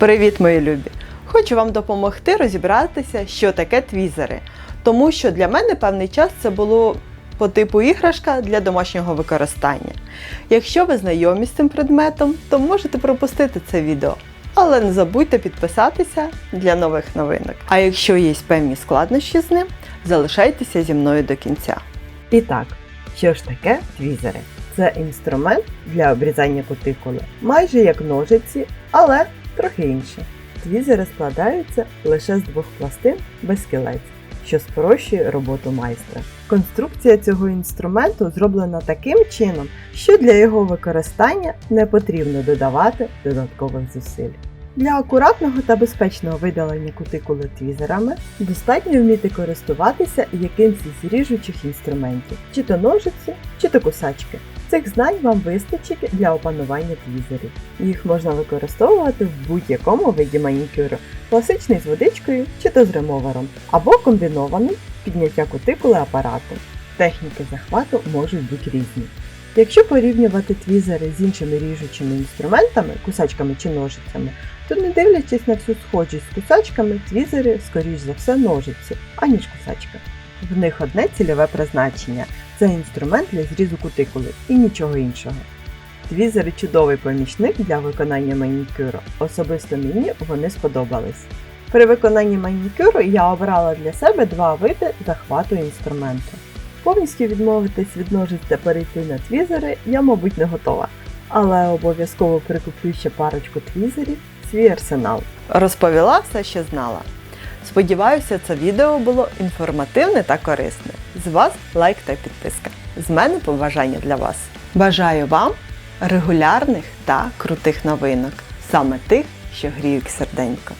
Привіт, мої любі! Хочу вам допомогти розібратися, що таке твізери. Тому що для мене певний час це було по типу іграшка для домашнього використання. Якщо ви знайомі з цим предметом, то можете пропустити це відео. Але не забудьте підписатися для нових новинок. А якщо є певні складнощі з ним, залишайтеся зі мною до кінця. І так, що ж таке твізери? Це інструмент для обрізання кутикули, майже як ножиці, але трохи інше. Твізери складаються лише з двох пластин без кілець, що спрощує роботу майстра. Конструкція цього інструменту зроблена таким чином, що для його використання не потрібно додавати додаткових зусиль. Для акуратного та безпечного видалення кутикули твізерами достатньо вміти користуватися якимось з ріжучих інструментів, чи то ножиці, чи то кусачки. Цих знань вам вистачить для опанування твізерів. Їх можна використовувати в будь-якому виді манікюру, класичний з водичкою чи то з ремовером, або комбінований підняття кутикули апаратом. Техніки захвату можуть бути різні. Якщо порівнювати твізери з іншими ріжучими інструментами, кусачками чи ножицями, то не дивлячись на всю схожість з кусачками, твізери, скоріш за все, ножиці, аніж кусачка. В них одне цільове призначення це інструмент для зрізу кутикули і нічого іншого. Твізери чудовий помічник для виконання манікюру. Особисто мені вони сподобались. При виконанні манікюру я обрала для себе два види захвату інструменту. Повністю відмовитись від ножиць та перейти на твізери я, мабуть, не готова, але обов'язково прикуплю ще парочку твізерів, свій арсенал. Розповіла все, що знала. Сподіваюся, це відео було інформативне та корисне. З вас лайк та підписка. З мене побажання для вас. Бажаю вам регулярних та крутих новинок, саме тих, що гріють серденько.